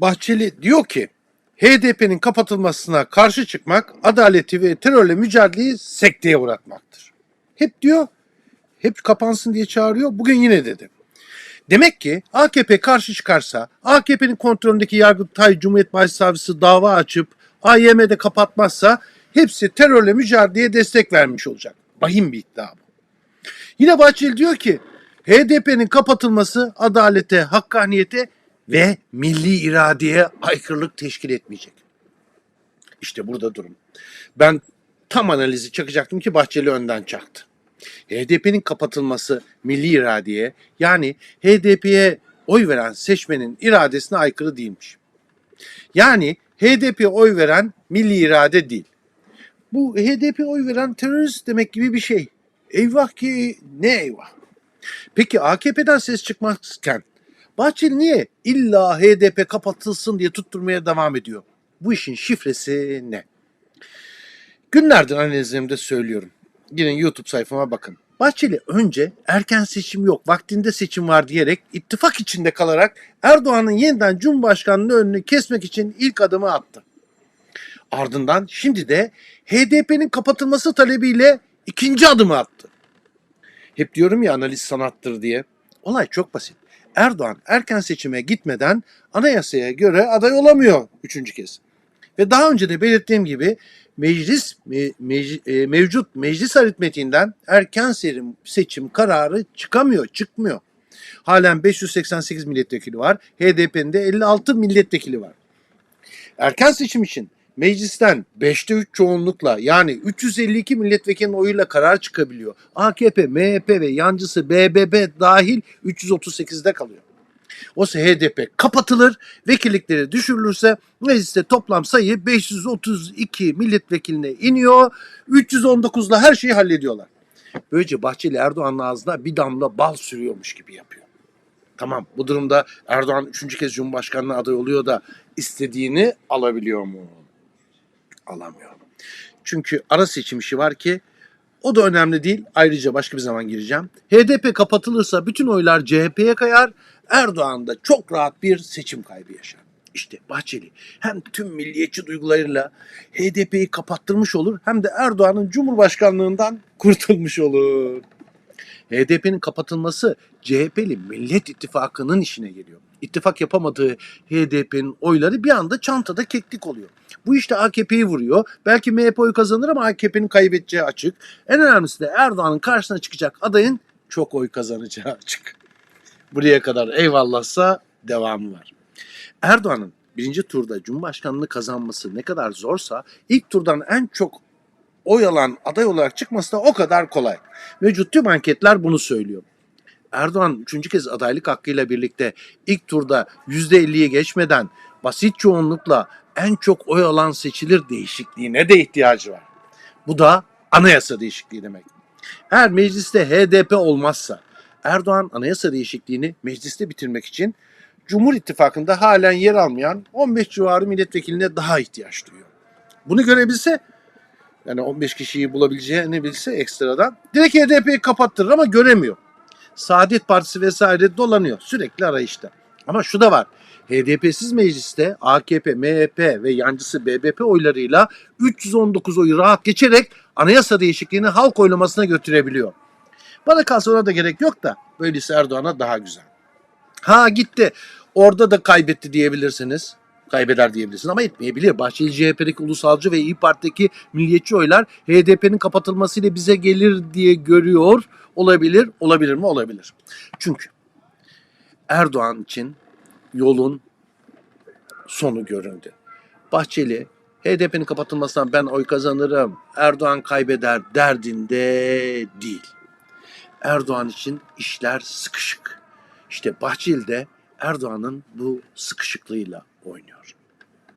Bahçeli diyor ki HDP'nin kapatılmasına karşı çıkmak adaleti ve terörle mücadeleyi sekteye uğratmaktır. Hep diyor, hep kapansın diye çağırıyor. Bugün yine dedi. Demek ki AKP karşı çıkarsa, AKP'nin kontrolündeki Yargıtay Cumhuriyet Başsavcısı dava açıp AYM'de kapatmazsa hepsi terörle mücadeleye destek vermiş olacak. Vahim bir iddia bu. Yine Bahçeli diyor ki HDP'nin kapatılması adalete, hakkaniyete ve milli iradeye aykırılık teşkil etmeyecek. İşte burada durum. Ben tam analizi çakacaktım ki Bahçeli önden çaktı. HDP'nin kapatılması milli iradeye yani HDP'ye oy veren seçmenin iradesine aykırı değilmiş. Yani HDP'ye oy veren milli irade değil. Bu HDP oy veren terörist demek gibi bir şey. Eyvah ki ne eyvah. Peki AKP'den ses çıkmazken Bahçeli niye illa HDP kapatılsın diye tutturmaya devam ediyor? Bu işin şifresi ne? Günlerdir analizlerimde söylüyorum. Gidin YouTube sayfama bakın. Bahçeli önce erken seçim yok, vaktinde seçim var diyerek ittifak içinde kalarak Erdoğan'ın yeniden Cumhurbaşkanlığı önünü kesmek için ilk adımı attı. Ardından şimdi de HDP'nin kapatılması talebiyle ikinci adımı attı. Hep diyorum ya analiz sanattır diye. Olay çok basit. Erdoğan erken seçime gitmeden anayasaya göre aday olamıyor üçüncü kez. Ve daha önce de belirttiğim gibi meclis me- mec- e, mevcut meclis aritmetiğinden erken seçim, seçim kararı çıkamıyor, çıkmıyor. Halen 588 milletvekili var. HDP'nin de 56 milletvekili var. Erken seçim için meclisten 5'te 3 çoğunlukla yani 352 milletvekilinin oyuyla karar çıkabiliyor. AKP, MHP ve yancısı BBB dahil 338'de kalıyor. Oysa HDP kapatılır, vekillikleri düşürülürse mecliste toplam sayı 532 milletvekiline iniyor. 319'la her şeyi hallediyorlar. Böylece Bahçeli Erdoğan'ın ağzına bir damla bal sürüyormuş gibi yapıyor. Tamam bu durumda Erdoğan üçüncü kez Cumhurbaşkanlığı aday oluyor da istediğini alabiliyor mu? Alamıyor. Çünkü ara seçim işi var ki o da önemli değil. Ayrıca başka bir zaman gireceğim. HDP kapatılırsa bütün oylar CHP'ye kayar. Erdoğan da çok rahat bir seçim kaybı yaşar. İşte Bahçeli hem tüm milliyetçi duygularıyla HDP'yi kapattırmış olur hem de Erdoğan'ın Cumhurbaşkanlığından kurtulmuş olur. HDP'nin kapatılması CHP'li Millet İttifakı'nın işine geliyor. İttifak yapamadığı HDP'nin oyları bir anda çantada keklik oluyor. Bu işte AKP'yi vuruyor. Belki MHP oy kazanır ama AKP'nin kaybedeceği açık. En önemlisi de Erdoğan'ın karşısına çıkacak adayın çok oy kazanacağı açık. Buraya kadar eyvallahsa devamı var. Erdoğan'ın birinci turda Cumhurbaşkanlığı kazanması ne kadar zorsa ilk turdan en çok oy alan aday olarak çıkması da o kadar kolay. Mevcut tüm anketler bunu söylüyor. Erdoğan üçüncü kez adaylık hakkıyla birlikte ilk turda %50'yi geçmeden basit çoğunlukla en çok oy alan seçilir değişikliğine de ihtiyacı var. Bu da anayasa değişikliği demek. Eğer mecliste HDP olmazsa Erdoğan anayasa değişikliğini mecliste bitirmek için Cumhur İttifakı'nda halen yer almayan 15 civarı milletvekiline daha ihtiyaç duyuyor. Bunu görebilse yani 15 kişiyi bulabileceğini bilse ekstradan direkt HDP'yi kapattırır ama göremiyor. Saadet Partisi vesaire dolanıyor sürekli arayışta. Ama şu da var. HDP'siz mecliste AKP, MHP ve yancısı BBP oylarıyla 319 oyu rahat geçerek anayasa değişikliğini halk oylamasına götürebiliyor. Bana kalsa ona da gerek yok da böylesi Erdoğan'a daha güzel. Ha gitti. Orada da kaybetti diyebilirsiniz. Kaybeder diyebilirsiniz ama etmeyebilir. Bahçeli CHP'deki ulusalcı ve İyi Parti'deki milliyetçi oylar HDP'nin kapatılmasıyla bize gelir diye görüyor olabilir. Olabilir mi? Olabilir. Çünkü Erdoğan için yolun sonu göründü. Bahçeli HDP'nin kapatılmasından ben oy kazanırım, Erdoğan kaybeder derdinde değil. Erdoğan için işler sıkışık. İşte Bahçeli de Erdoğan'ın bu sıkışıklığıyla puños.